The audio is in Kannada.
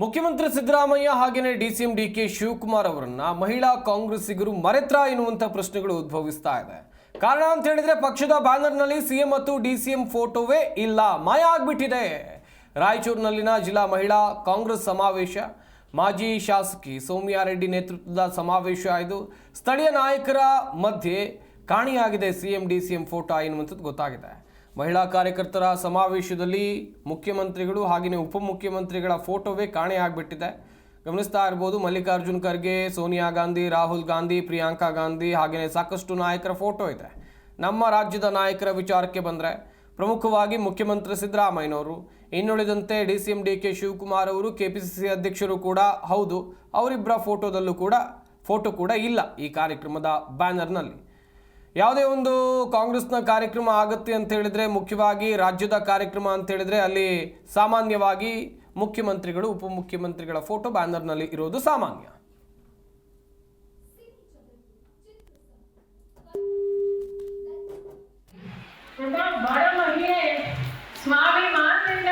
ಮುಖ್ಯಮಂತ್ರಿ ಸಿದ್ದರಾಮಯ್ಯ ಹಾಗೆಯೇ ಡಿಸಿಎಂ ಡಿ ಕೆ ಶಿವಕುಮಾರ್ ಅವರನ್ನ ಮಹಿಳಾ ಕಾಂಗ್ರೆಸ್ಸಿಗರು ಮರೆತ್ರ ಎನ್ನುವಂಥ ಪ್ರಶ್ನೆಗಳು ಉದ್ಭವಿಸ್ತಾ ಇದೆ. ಕಾರಣ ಅಂತ ಹೇಳಿದ್ರೆ ಪಕ್ಷದ ಬ್ಯಾನರ್ನಲ್ಲಿ ಸಿಎಂ ಮತ್ತು ಡಿಸಿಎಂ ಫೋಟೋವೇ ಇಲ್ಲ. ಮಾಯ ಆಗ್ಬಿಟ್ಟಿದೆ. ರಾಯಚೂರಿನಲ್ಲಿನ ಜಿಲ್ಲಾ ಮಹಿಳಾ ಕಾಂಗ್ರೆಸ್ ಸಮಾವೇಶ. ಮಾಜಿ ಶಾಸಕಿ ಸೌಮ್ಯಾ ರೆಡ್ಡಿ ನೇತೃತ್ವದ ಸಮಾವೇಶ ಇದು. ಸ್ಥಳೀಯ ನಾಯಕರ ಮಧ್ಯೆ ಕಾಣಿಯಾಗಿದೆ ಸಿಎಂ ಡಿಸಿಎಂ ಫೋಟೋ ಎನ್ನುವಂಥದ್ದು ಗೊತ್ತಾಗಿದೆ. ಮಹಿಳಾ ಕಾರ್ಯಕರ್ತರ ಸಮಾವೇಶದಲ್ಲಿ ಮುಖ್ಯಮಂತ್ರಿಗಳು ಹಾಗೆಯೇ ಉಪಮುಖ್ಯಮಂತ್ರಿಗಳ ಫೋಟೋವೇ ಕಾಣೆಯಾಗ್ಬಿಟ್ಟಿದೆ ಗಮನಿಸ್ತಾ ಇರ್ಬೋದು ಮಲ್ಲಿಕಾರ್ಜುನ್ ಖರ್ಗೆ, ಸೋನಿಯಾ ಗಾಂಧಿ, ರಾಹುಲ್ ಗಾಂಧಿ, ಪ್ರಿಯಾಂಕಾ ಗಾಂಧಿ ಹಾಗೆಯೇ ಸಾಕಷ್ಟು ನಾಯಕರ ಫೋಟೋ ಇದೆ. ನಮ್ಮ ರಾಜ್ಯದ ನಾಯಕರ ವಿಚಾರಕ್ಕೆ ಬಂದರೆ ಪ್ರಮುಖವಾಗಿ ಮುಖ್ಯಮಂತ್ರಿ ಸಿದ್ದರಾಮಯ್ಯನವರು, ಇನ್ನುಳಿದಂತೆ D C M D K Shivakumar ಅವರು, ಕೆ ಪಿ ಸಿ ಸಿ ಅಧ್ಯಕ್ಷರು ಕೂಡ ಹೌದು, ಅವರಿಬ್ಬರ ಫೋಟೋದಲ್ಲೂ ಕೂಡ, ಫೋಟೋ ಕೂಡ ಇಲ್ಲ ಈ ಕಾರ್ಯಕ್ರಮದ ಬ್ಯಾನರ್ನಲ್ಲಿ. ಯಾವುದೇ ಒಂದು ಕಾಂಗ್ರೆಸ್ನ ಕಾರ್ಯಕ್ರಮ ಆಗುತ್ತೆ ಅಂತ ಹೇಳಿದ್ರೆ, ಮುಖ್ಯವಾಗಿ ರಾಜ್ಯದ ಕಾರ್ಯಕ್ರಮ ಅಂತ ಹೇಳಿದ್ರೆ ಅಲ್ಲಿ ಸಾಮಾನ್ಯವಾಗಿ ಮುಖ್ಯಮಂತ್ರಿಗಳು, ಉಪಮುಖ್ಯಮಂತ್ರಿಗಳ ಫೋಟೋ ಬ್ಯಾನರ್ನಲ್ಲಿ ಇರೋದು ಸಾಮಾನ್ಯ. ಸ್ವಾಭಿಮಾನದಿಂದ